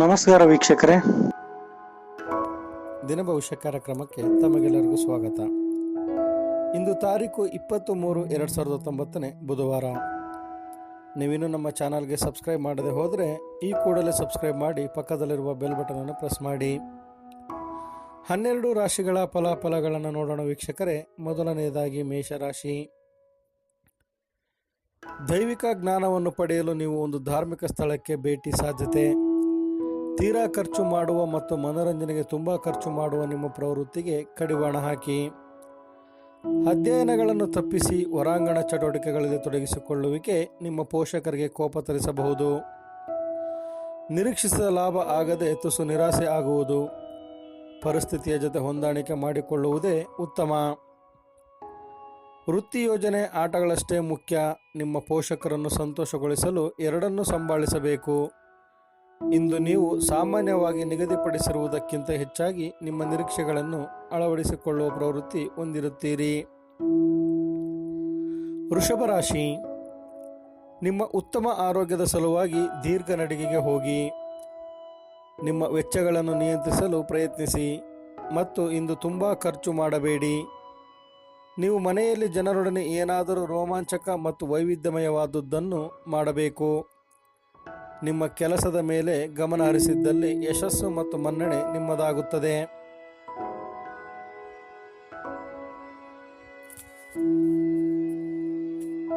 ನಮಸ್ಕಾರ ವೀಕ್ಷಕರೇ. ದಿನ ಭವಿಷ್ಯ ಕಾರ್ಯಕ್ರಮಕ್ಕೆ ತಮಗೆಲ್ಲರಿಗೂ ಸ್ವಾಗತ. ಇಂದು ತಾರೀಕು ಇಪ್ಪತ್ತು ಮೂರು ಎರಡು ಸಾವಿರದ ಹತ್ತೊಂಬತ್ತನೇ ಬುಧವಾರ. ನೀವಿನ್ನೂ ನಮ್ಮ ಚಾನಲ್ಗೆ ಸಬ್ಸ್ಕ್ರೈಬ್ ಮಾಡದೆ ಹೋದರೆ ಈ ಕೂಡಲೇ ಸಬ್ಸ್ಕ್ರೈಬ್ ಮಾಡಿ ಪಕ್ಕದಲ್ಲಿರುವ ಬೆಲ್ ಬಟನನ್ನು ಪ್ರೆಸ್ ಮಾಡಿ. ಹನ್ನೆರಡು ರಾಶಿಗಳ ಫಲಾಫಲಗಳನ್ನು ನೋಡೋಣ ವೀಕ್ಷಕರೇ. ಮೊದಲನೆಯದಾಗಿ ಮೇಷರಾಶಿ. ದೈವಿಕ ಜ್ಞಾನವನ್ನು ಪಡೆಯಲು ನೀವು ಒಂದು ಧಾರ್ಮಿಕ ಸ್ಥಳಕ್ಕೆ ಭೇಟಿ ಸಾಧ್ಯತೆ. ತೀರಾ ಖರ್ಚು ಮಾಡುವ ಮತ್ತು ಮನೋರಂಜನೆಗೆ ತುಂಬ ಖರ್ಚು ಮಾಡುವ ನಿಮ್ಮ ಪ್ರವೃತ್ತಿಗೆ ಕಡಿವಾಣ ಹಾಕಿ. ಅಧ್ಯಯನಗಳನ್ನು ತಪ್ಪಿಸಿ ಹೊರಾಂಗಣ ಚಟುವಟಿಕೆಗಳಲ್ಲಿ ತೊಡಗಿಸಿಕೊಳ್ಳುವಿಕೆ ನಿಮ್ಮ ಪೋಷಕರಿಗೆ ಕೋಪ ತರಿಸಬಹುದು. ನಿರೀಕ್ಷಿಸಿದ ಲಾಭ ಆಗದೆ ತುಸು ನಿರಾಸೆ ಆಗುವುದು. ಪರಿಸ್ಥಿತಿಯ ಜೊತೆ ಹೊಂದಾಣಿಕೆ ಮಾಡಿಕೊಳ್ಳುವುದೇ ಉತ್ತಮ. ವೃತ್ತಿ ಯೋಜನೆ ಆಟಗಳಷ್ಟೇ ಮುಖ್ಯ. ನಿಮ್ಮ ಪೋಷಕರನ್ನು ಸಂತೋಷಗೊಳಿಸಲು ಎರಡನ್ನೂ ಸಂಭಾಳಿಸಬೇಕು. ಇಂದು ನೀವು ಸಾಮಾನ್ಯವಾಗಿ ನಿಗದಿಪಡಿಸಿರುವುದಕ್ಕಿಂತ ಹೆಚ್ಚಾಗಿ ನಿಮ್ಮ ನಿರೀಕ್ಷೆಗಳನ್ನು ಅಳವಡಿಸಿಕೊಳ್ಳುವ ಪ್ರವೃತ್ತಿ ಹೊಂದಿರುತ್ತೀರಿ. ವೃಷಭ ರಾಶಿ, ನಿಮ್ಮ ಉತ್ತಮ ಆರೋಗ್ಯದ ಸಲುವಾಗಿ ದೀರ್ಘ ನಡಿಗೆಗೆ ಹೋಗಿ. ನಿಮ್ಮ ವೆಚ್ಚಗಳನ್ನು ನಿಯಂತ್ರಿಸಲು ಪ್ರಯತ್ನಿಸಿ ಮತ್ತು ಇಂದು ತುಂಬ ಖರ್ಚು ಮಾಡಬೇಡಿ. ನೀವು ಮನೆಯಲ್ಲಿ ಜನರೊಡನೆ ಏನಾದರೂ ರೋಮಾಂಚಕ ಮತ್ತು ವೈವಿಧ್ಯಮಯವಾದದ್ದನ್ನು ಮಾಡಬೇಕು. ನಿಮ್ಮ ಕೆಲಸದ ಮೇಲೆ ಗಮನ ಹರಿಸಿದ್ದಲ್ಲಿ ಯಶಸ್ಸು ಮತ್ತು ಮನ್ನಣೆ ನಿಮ್ಮದಾಗುತ್ತದೆ.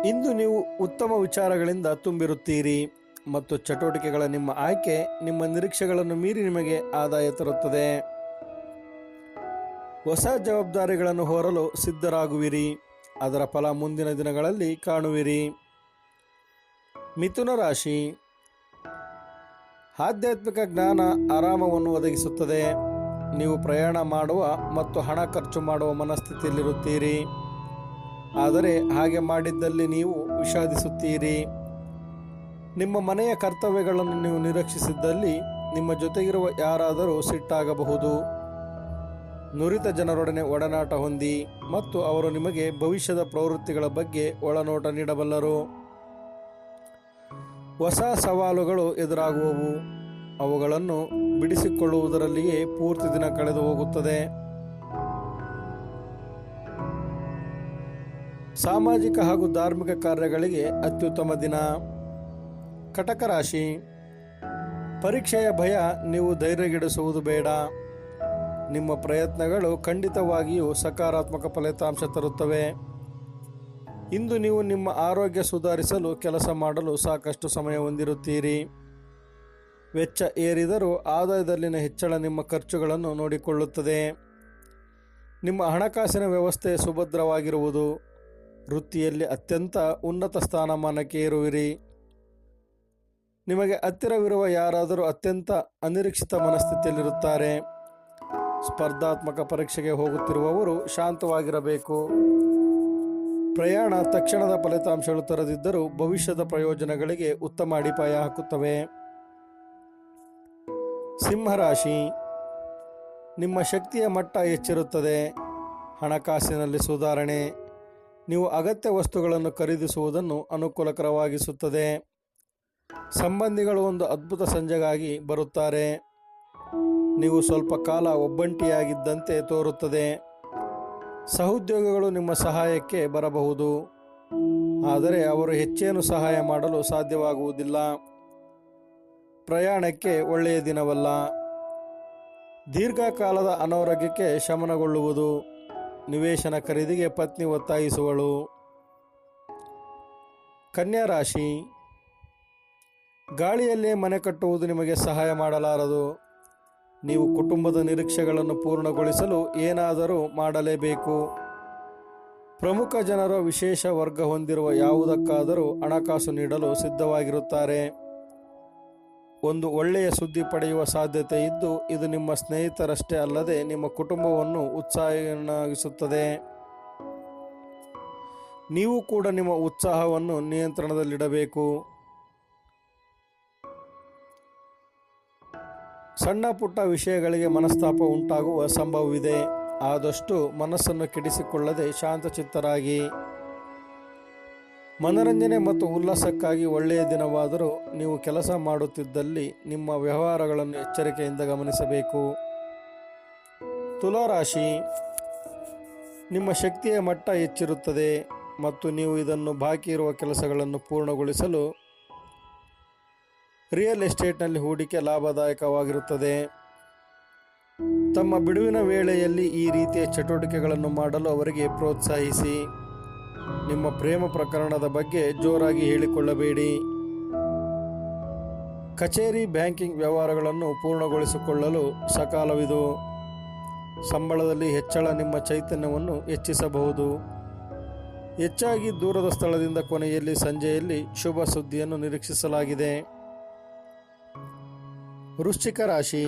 ಇಂದು ನೀವು ಉತ್ತಮ ವಿಚಾರಗಳಿಂದ ತುಂಬಿರುತ್ತೀರಿ ಮತ್ತು ಚಟುವಟಿಕೆಗಳ ನಿಮ್ಮ ಆಯ್ಕೆ ನಿಮ್ಮ ನಿರೀಕ್ಷೆಗಳನ್ನು ಮೀರಿ ನಿಮಗೆ ಆದಾಯ ತರುತ್ತದೆ. ಹೊಸ ಜವಾಬ್ದಾರಿಗಳನ್ನು ಹೊರಲು ಸಿದ್ಧರಾಗುವಿರಿ, ಅದರ ಫಲ ಮುಂದಿನ ದಿನಗಳಲ್ಲಿ ಕಾಣುವಿರಿ. ಮಿಥುನ ರಾಶಿ ಆಧ್ಯಾತ್ಮಿಕ ಜ್ಞಾನ ಆರಾಮವನ್ನು ಒದಗಿಸುತ್ತದೆ. ನೀವು ಪ್ರಯಾಣ ಮಾಡುವ ಮತ್ತು ಹಣ ಖರ್ಚು ಮಾಡುವ ಮನಸ್ಥಿತಿಯಲ್ಲಿರುತ್ತೀರಿ. ಆದರೆ ಹಾಗೆ ಮಾಡಿದ್ದಲ್ಲಿ ನೀವು ವಿಷಾದಿಸುತ್ತೀರಿ. ನಿಮ್ಮ ಮನೆಯ ಕರ್ತವ್ಯಗಳನ್ನು ನೀವು ನಿರೀಕ್ಷಿಸಿದ್ದಲ್ಲಿ ನಿಮ್ಮ ಜೊತೆಗಿರುವ ಯಾರಾದರೂ ಸಿಟ್ಟಾಗಬಹುದು. ನುರಿತ ಜನರೊಡನೆ ಒಡನಾಟ ಹೊಂದಿ ಮತ್ತು ಅವರು ನಿಮಗೆ ಭವಿಷ್ಯದ ಪ್ರವೃತ್ತಿಗಳ ಬಗ್ಗೆ ಒಳನೋಟ ನೀಡಬಲ್ಲರು. ಹೊಸ ಸವಾಲುಗಳು ಎದುರಾಗುವವು. ಅವುಗಳನ್ನು ಬಿಡಿಸಿಕೊಳ್ಳುವುದರಲ್ಲಿಯೇ ಪೂರ್ತಿ ದಿನ ಕಳೆದು ಹೋಗುತ್ತದೆ. ಸಾಮಾಜಿಕ ಹಾಗೂ ಧಾರ್ಮಿಕ ಕಾರ್ಯಗಳಿಗೆ ಅತ್ಯುತ್ತಮ ದಿನ. ಕಟಕ ರಾಶಿ ಪರೀಕ್ಷೆಯ ಭಯ ನೀವು ಧೈರ್ಯಗೆಡಿಸುವುದು ಬೇಡ. ನಿಮ್ಮ ಪ್ರಯತ್ನಗಳು ಖಂಡಿತವಾಗಿಯೂ ಸಕಾರಾತ್ಮಕ ಫಲಿತಾಂಶ ತರುತ್ತವೆ. ಇಂದು ನೀವು ನಿಮ್ಮ ಆರೋಗ್ಯ ಸುಧಾರಿಸಲು ಕೆಲಸ ಮಾಡಲು ಸಾಕಷ್ಟು ಸಮಯ ಹೊಂದಿರುತ್ತೀರಿ. ವೆಚ್ಚ ಏರಿದರೂ ಆದಾಯದಲ್ಲಿನ ಹೆಚ್ಚಳ ನಿಮ್ಮ ಖರ್ಚುಗಳನ್ನು ನೋಡಿಕೊಳ್ಳುತ್ತದೆ. ನಿಮ್ಮ ಹಣಕಾಸಿನ ವ್ಯವಸ್ಥೆ ಸುಭದ್ರವಾಗಿರುವುದು. ವೃತ್ತಿಯಲ್ಲಿ ಅತ್ಯಂತ ಉನ್ನತ ಸ್ಥಾನಮಾನಕ್ಕೆ ಏರುವಿರಿ. ನಿಮಗೆ ಹತ್ತಿರವಿರುವ ಯಾರಾದರೂ ಅತ್ಯಂತ ಅನಿರೀಕ್ಷಿತ ಮನಸ್ಥಿತಿಯಲ್ಲಿರುತ್ತಾರೆ. ಸ್ಪರ್ಧಾತ್ಮಕ ಪರೀಕ್ಷೆಗೆ ಹೋಗುತ್ತಿರುವವರು ಶಾಂತವಾಗಿರಬೇಕು. ಪ್ರಯಾಣ ತಕ್ಷಣದ ಫಲಿತಾಂಶಗಳು ತರದಿದ್ದರೂ ಭವಿಷ್ಯದ ಪ್ರಯೋಜನಗಳಿಗೆ ಉತ್ತಮ ಅಡಿಪಾಯ ಹಾಕುತ್ತವೆ. ಸಿಂಹರಾಶಿ, ನಿಮ್ಮ ಶಕ್ತಿಯ ಮಟ್ಟ ಹೆಚ್ಚಿರುತ್ತದೆ ಹಣಕಾಸಿನಲ್ಲಿ ಸುಧಾರಣೆ, ನೀವು ಅಗತ್ಯ ವಸ್ತುಗಳನ್ನು ಖರೀದಿಸುವುದನ್ನು ಅನುಕೂಲಕರವಾಗಿಸುತ್ತದೆ. ಸಂಬಂಧಿಗಳು ಒಂದು ಅದ್ಭುತ ಸಂಜೆಗಾಗಿ ಬರುತ್ತಾರೆ. ನೀವು ಸ್ವಲ್ಪ ಕಾಲ ಒಬ್ಬಂಟಿಯಾಗಿದ್ದಂತೆ ತೋರುತ್ತದೆ. ಸಹೋದ್ಯೋಗಿಗಳು ನಿಮ್ಮ ಸಹಾಯಕ್ಕೆ ಬರಬಹುದು. ಆದರೆ ಅವರು ಹೆಚ್ಚೇನು ಸಹಾಯ ಮಾಡಲು ಸಾಧ್ಯವಾಗುವುದಿಲ್ಲ. ಪ್ರಯಾಣಕ್ಕೆ ಒಳ್ಳೆಯ ದಿನವಲ್ಲ. ದೀರ್ಘಕಾಲದ ಅನಾರೋಗ್ಯಕ್ಕೆ ಶಮನಗೊಳ್ಳುವುದು. ನಿವೇಶನ ಖರೀದಿಗೆ ಪತ್ನಿ ಒತ್ತಾಯಿಸುವಳು. ಕನ್ಯಾ ರಾಶಿ. ಗಾಳಿಯಲ್ಲೇ ಮನೆ ಕಟ್ಟುವುದು ನಿಮಗೆ ಸಹಾಯ ಮಾಡಲಾರದು. ನೀವು ಕುಟುಂಬದ ನಿರೀಕ್ಷೆಗಳನ್ನು ಪೂರ್ಣಗೊಳಿಸಲು ಏನಾದರೂ ಮಾಡಲೇಬೇಕು. ಪ್ರಮುಖ ಜನರು ವಿಶೇಷ ವರ್ಗ ಹೊಂದಿರುವ ಯಾವುದಕ್ಕಾದರೂ ಹಣಕಾಸು ನೀಡಲು ಸಿದ್ಧವಾಗಿರುತ್ತಾರೆ. ಒಂದು ಒಳ್ಳೆಯ ಸುದ್ದಿ ಪಡೆಯುವ ಸಾಧ್ಯತೆ ಇದ್ದು, ಇದು ನಿಮ್ಮ ಸ್ನೇಹಿತರಷ್ಟೇ ಅಲ್ಲದೆ ನಿಮ್ಮ ಕುಟುಂಬವನ್ನು ಉತ್ಸಾಹನಾಗಿಸುತ್ತದೆ. ನೀವು ಕೂಡ ನಿಮ್ಮ ಉತ್ಸಾಹವನ್ನು ನಿಯಂತ್ರಣದಲ್ಲಿಡಬೇಕು. ಸಣ್ಣ ಪುಟ್ಟ ವಿಷಯಗಳಿಗೆ ಮನಸ್ತಾಪ ಉಂಟಾಗುವ ಸಂಭವವಿದೆ. ಆದಷ್ಟು ಮನಸ್ಸನ್ನು ಕೆಡಿಸಿಕೊಳ್ಳದೆ ಶಾಂತಚಿತ್ತರಾಗಿ. ಮನರಂಜನೆ ಮತ್ತು ಉಲ್ಲಾಸಕ್ಕಾಗಿ ಒಳ್ಳೆಯ ದಿನವಾದರೂ ನೀವು ಕೆಲಸ ಮಾಡುತ್ತಿದ್ದಲ್ಲಿ ನಿಮ್ಮ ವ್ಯವಹಾರಗಳನ್ನು ಎಚ್ಚರಿಕೆಯಿಂದ ಗಮನಿಸಬೇಕು. ತುಲಾರಾಶಿ, ನಿಮ್ಮ ಶಕ್ತಿಯ ಮಟ್ಟ ಹೆಚ್ಚಿರುತ್ತದೆ ಮತ್ತು ನೀವು ಇದನ್ನು ಬಾಕಿ ಇರುವ ಕೆಲಸಗಳನ್ನು ಪೂರ್ಣಗೊಳಿಸಲು ರಿಯಲ್ ಎಸ್ಟೇಟ್ನಲ್ಲಿ ಹೂಡಿಕೆ ಲಾಭದಾಯಕವಾಗಿರುತ್ತದೆ. ತಮ್ಮ ಬಿಡುವಿನ ವೇಳೆಯಲ್ಲಿ ಈ ರೀತಿಯ ಚಟುವಟಿಕೆಗಳನ್ನು ಮಾಡಲು ಅವರಿಗೆ ಪ್ರೋತ್ಸಾಹಿಸಿ. ನಿಮ್ಮ ಪ್ರೇಮ ಪ್ರಕರಣದ ಬಗ್ಗೆ ಜೋರಾಗಿ ಹೇಳಿಕೊಳ್ಳಬೇಡಿ. ಕಚೇರಿ ಬ್ಯಾಂಕಿಂಗ್ ವ್ಯವಹಾರಗಳನ್ನು ಪೂರ್ಣಗೊಳಿಸಿಕೊಳ್ಳಲು ಸಕಾಲವಿದು. ಸಂಬಳದಲ್ಲಿ ಹೆಚ್ಚಳ ನಿಮ್ಮ ಚೈತನ್ಯವನ್ನು ಹೆಚ್ಚಿಸಬಹುದು. ಹೆಚ್ಚಾಗಿ ದೂರದ ಸ್ಥಳದಿಂದ ಕೊನೆಯಲ್ಲಿ ಸಂಜೆಯಲ್ಲಿ ಶುಭ ಸುದ್ದಿಯನ್ನು ನಿರೀಕ್ಷಿಸಲಾಗಿದೆ. ವೃಶ್ಚಿಕ ರಾಶಿ.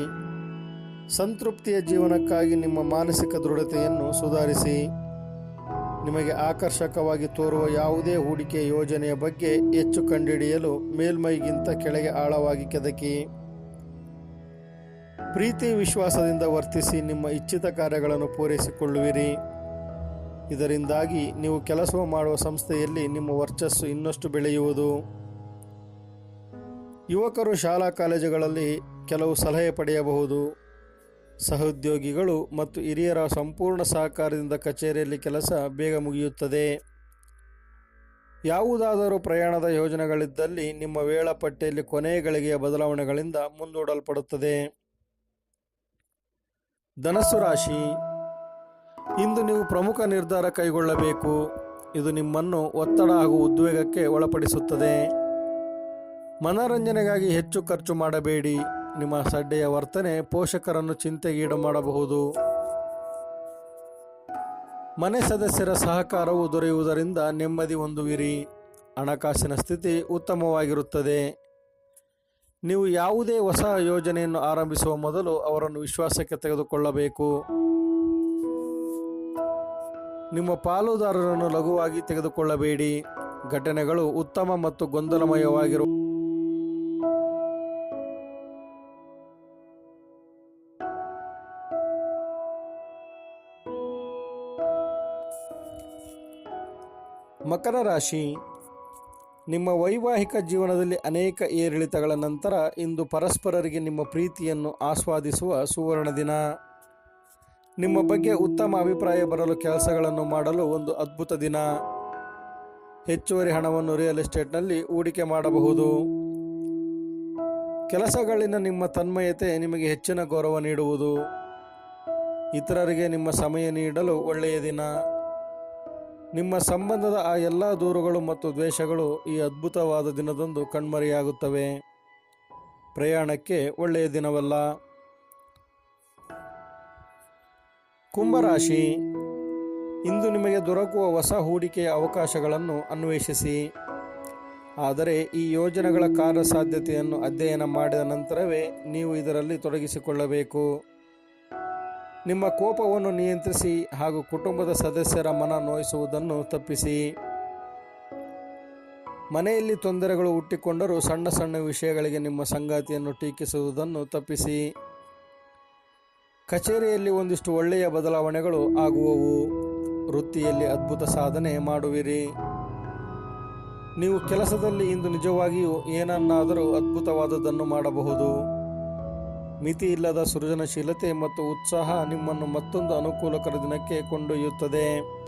ಸಂತೃಪ್ತಿಯ ಜೀವನಕ್ಕಾಗಿ ನಿಮ್ಮ ಮಾನಸಿಕ ದೃಢತೆಯನ್ನು ಸುಧಾರಿಸಿ. ನಿಮಗೆ ಆಕರ್ಷಕವಾಗಿ ತೋರುವ ಯಾವುದೇ ಹೂಡಿಕೆ ಯೋಜನೆಯ ಬಗ್ಗೆ ಹೆಚ್ಚು ಕಂಡುಹಿಡಿಯಲು ಮೇಲ್ಮೈಗಿಂತ ಕೆಳಗೆ ಆಳವಾಗಿ ಕೆದಕಿ. ಪ್ರೀತಿ ವಿಶ್ವಾಸದಿಂದ ವರ್ತಿಸಿ ನಿಮ್ಮ ಇಚ್ಛಿತ ಕಾರ್ಯಗಳನ್ನು ಪೂರೈಸಿಕೊಳ್ಳುವಿರಿ. ಇದರಿಂದಾಗಿ ನೀವು ಕೆಲಸ ಮಾಡುವ ಸಂಸ್ಥೆಯಲ್ಲಿ ನಿಮ್ಮ ವರ್ಚಸ್ಸು ಇನ್ನಷ್ಟು ಬೆಳೆಯುವುದು. ಯುವಕರು ಶಾಲಾ ಕಾಲೇಜುಗಳಲ್ಲಿ ಕೆಲವು ಸಲಹೆ ಪಡೆಯಬಹುದು. ಸಹೋದ್ಯೋಗಿಗಳು ಮತ್ತು ಹಿರಿಯರ ಸಂಪೂರ್ಣ ಸಹಕಾರದಿಂದ ಕಚೇರಿಯಲ್ಲಿ ಕೆಲಸ ಬೇಗ ಮುಗಿಯುತ್ತದೆ. ಯಾವುದಾದರೂ ಪ್ರಯಾಣದ ಯೋಜನೆಗಳಿದ್ದಲ್ಲಿ ನಿಮ್ಮ ವೇಳಾಪಟ್ಟಿಯಲ್ಲಿ ಕೊನೆಯ ಗಳಿಗೆಯ ಬದಲಾವಣೆಗಳಿಂದ ಮುಂದೂಡಲ್ಪಡುತ್ತದೆ. ಧನಸ್ಸು ರಾಶಿ. ಇಂದು ನೀವು ಪ್ರಮುಖ ನಿರ್ಧಾರ ಕೈಗೊಳ್ಳಬೇಕು. ಇದು ನಿಮ್ಮನ್ನು ಒತ್ತಡ ಹಾಗೂ ಉದ್ವೇಗಕ್ಕೆ ಒಳಪಡಿಸುತ್ತದೆ. ಮನರಂಜನೆಗಾಗಿ ಹೆಚ್ಚು ಖರ್ಚು ಮಾಡಬೇಡಿ. ನಿಮ್ಮ ಸಡ್ಡೆಯ ವರ್ತನೆ ಪೋಷಕರನ್ನು ಚಿಂತೆಗೀಡು ಮಾಡಬಹುದು ಮನೆ ಸದಸ್ಯರ ಸಹಕಾರವು ದೊರೆಯುವುದರಿಂದ ನೆಮ್ಮದಿ ಹೊಂದುವಿರಿ. ಹಣಕಾಸಿನ ಸ್ಥಿತಿ ಉತ್ತಮವಾಗಿರುತ್ತದೆ. ನೀವು ಯಾವುದೇ ಹೊಸ ಯೋಜನೆಯನ್ನು ಆರಂಭಿಸುವ ಮೊದಲು ಅವರನ್ನು ವಿಶ್ವಾಸಕ್ಕೆ ತೆಗೆದುಕೊಳ್ಳಬೇಕು. ನಿಮ್ಮ ಪಾಲುದಾರರನ್ನು ಲಘುವಾಗಿ ತೆಗೆದುಕೊಳ್ಳಬೇಡಿ. ಘಟನೆಗಳು ಉತ್ತಮ ಮತ್ತು ಗೊಂದಲಮಯವಾಗಿರುವ ಮಕರ ರಾಶಿ. ನಿಮ್ಮ ವೈವಾಹಿಕ ಜೀವನದಲ್ಲಿ ಅನೇಕ ಏರಿಳಿತಗಳ ನಂತರ ಇಂದು ಪರಸ್ಪರರಿಗೆ ನಿಮ್ಮ ಪ್ರೀತಿಯನ್ನು ಆಸ್ವಾದಿಸುವ ಸುವರ್ಣ ದಿನ. ನಿಮ್ಮ ಬಗ್ಗೆ ಉತ್ತಮ ಅಭಿಪ್ರಾಯ ಬರಲು ಕೆಲಸಗಳನ್ನು ಮಾಡಲು ಒಂದು ಅದ್ಭುತ ದಿನ. ಹೆಚ್ಚುವರಿ ಹಣವನ್ನು ರಿಯಲ್ ಎಸ್ಟೇಟ್ನಲ್ಲಿ ಹೂಡಿಕೆ ಮಾಡಬಹುದು. ಕೆಲಸಗಳಿನ ನಿಮ್ಮ ತನ್ಮಯತೆ ನಿಮಗೆ ಹೆಚ್ಚಿನ ಗೌರವ ನೀಡುವುದು. ಇತರರಿಗೆ ನಿಮ್ಮ ಸಮಯ ನೀಡಲು ಒಳ್ಳೆಯ ದಿನ. ನಿಮ್ಮ ಸಂಬಂಧದ ಆ ಎಲ್ಲ ದೂರುಗಳು ಮತ್ತು ದ್ವೇಷಗಳು ಈ ಅದ್ಭುತವಾದ ದಿನದಂದು ಕಣ್ಮರೆಯಾಗುತ್ತವೆ. ಪ್ರಯಾಣಕ್ಕೆ ಒಳ್ಳೆಯ ದಿನವಲ್ಲ. ಕುಂಭರಾಶಿ, ಇಂದು ನಿಮಗೆ ದೊರಕುವ ಹೊಸ ಹೂಡಿಕೆಯ ಅವಕಾಶಗಳನ್ನು ಅನ್ವೇಷಿಸಿ. ಆದರೆ ಈ ಯೋಜನೆಗಳ ಕಾರ್ಯಸಾಧ್ಯತೆಯನ್ನು ಅಧ್ಯಯನ ಮಾಡಿದ ನಂತರವೇ ನೀವು ಇದರಲ್ಲಿ ತೊಡಗಿಸಿಕೊಳ್ಳಬೇಕು. ನಿಮ್ಮ ಕೋಪವನ್ನು ನಿಯಂತ್ರಿಸಿ ಹಾಗೂ ಕುಟುಂಬದ ಸದಸ್ಯರ ಮನ ನೋಯಿಸುವುದನ್ನು ತಪ್ಪಿಸಿ. ಮನೆಯಲ್ಲಿ ತೊಂದರೆಗಳು ಹುಟ್ಟಿಕೊಂಡರೂ ಸಣ್ಣ ಸಣ್ಣ ವಿಷಯಗಳಿಗೆ ನಿಮ್ಮ ಸಂಗಾತಿಯನ್ನು ಟೀಕಿಸುವುದನ್ನು ತಪ್ಪಿಸಿ. ಕಚೇರಿಯಲ್ಲಿ ಒಂದಿಷ್ಟು ಒಳ್ಳೆಯ ಬದಲಾವಣೆಗಳು ಆಗುವವು. ವೃತ್ತಿಯಲ್ಲಿ ಅದ್ಭುತ ಸಾಧನೆ ಮಾಡುವಿರಿ. ನೀವು ಕೆಲಸದಲ್ಲಿ ಇಂದು ನಿಜವಾಗಿಯೂ ಏನನ್ನಾದರೂ ಅದ್ಭುತವಾದದ್ದನ್ನು ಮಾಡಬಹುದು. ಮಿತಿ ಇಲ್ಲದ ಸೃಜನಶೀಲತೆ ಮತ್ತು ಉತ್ಸಾಹ ನಿಮ್ಮನ್ನು ಮತ್ತೊಂದು ಅನುಕೂಲಕರ ದಿನಕ್ಕೆ ಕೊಂಡೊಯ್ಯುತ್ತದೆ.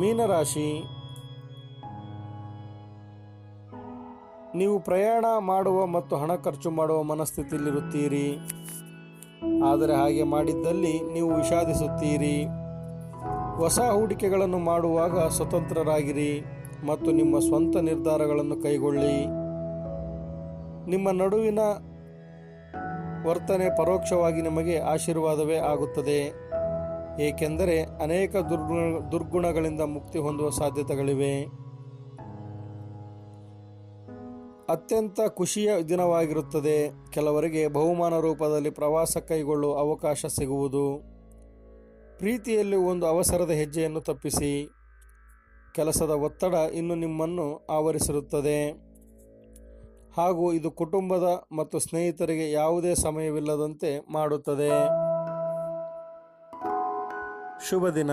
ಮೀನರಾಶಿ. ನೀವು ಪ್ರಯಾಣ ಮಾಡುವ ಮತ್ತು ಹಣ ಖರ್ಚು ಮಾಡುವ ಮನಸ್ಥಿತಿಯಲ್ಲಿರುತ್ತೀರಿ. ಆದರೆ ಹಾಗೆ ಮಾಡಿದ್ದಲ್ಲಿ ನೀವು ವಿಷಾದಿಸುತ್ತೀರಿ. ಹೊಸ ಹೂಡಿಕೆಗಳನ್ನು ಮಾಡುವಾಗ ಸ್ವತಂತ್ರರಾಗಿರಿ ಮತ್ತು ನಿಮ್ಮ ಸ್ವಂತ ನಿರ್ಧಾರಗಳನ್ನು ಕೈಗೊಳ್ಳಿ. ನಿಮ್ಮ ನಡುವಿನ ವರ್ತನೆ ಪರೋಕ್ಷವಾಗಿ ನಿಮಗೆ ಆಶೀರ್ವಾದವೇ ಆಗುತ್ತದೆ. ಏಕೆಂದರೆ ಅನೇಕ ದುರ್ಗುಣ, ದುರ್ಗುಣಗಳಿಂದ ಮುಕ್ತಿ ಹೊಂದುವ ಸಾಧ್ಯತೆಗಳಿವೆ. ಅತ್ಯಂತ ಖುಷಿಯ ದಿನವಾಗಿರುತ್ತದೆ. ಕೆಲವರಿಗೆ ಬಹುಮಾನ ರೂಪದಲ್ಲಿ ಪ್ರವಾಸ ಕೈಗೊಳ್ಳುವ ಅವಕಾಶ ಸಿಗುವುದು. ಪ್ರೀತಿಯಲ್ಲಿ ಒಂದು ಅವಸರದ ಹೆಜ್ಜೆಯನ್ನು ತಪ್ಪಿಸಿ. ಕೆಲಸದ ಒತ್ತಡ ಇನ್ನು ನಿಮ್ಮನ್ನು ಆವರಿಸಿರುತ್ತದೆ. ಹಾಗೂ ಇದು ಕುಟುಂಬದ ಮತ್ತು ಸ್ನೇಹಿತರಿಗೆ ಯಾವುದೇ ಸಮಯವಿಲ್ಲದಂತೆ ಮಾಡುತ್ತದೆ. ಶುಭ ದಿನ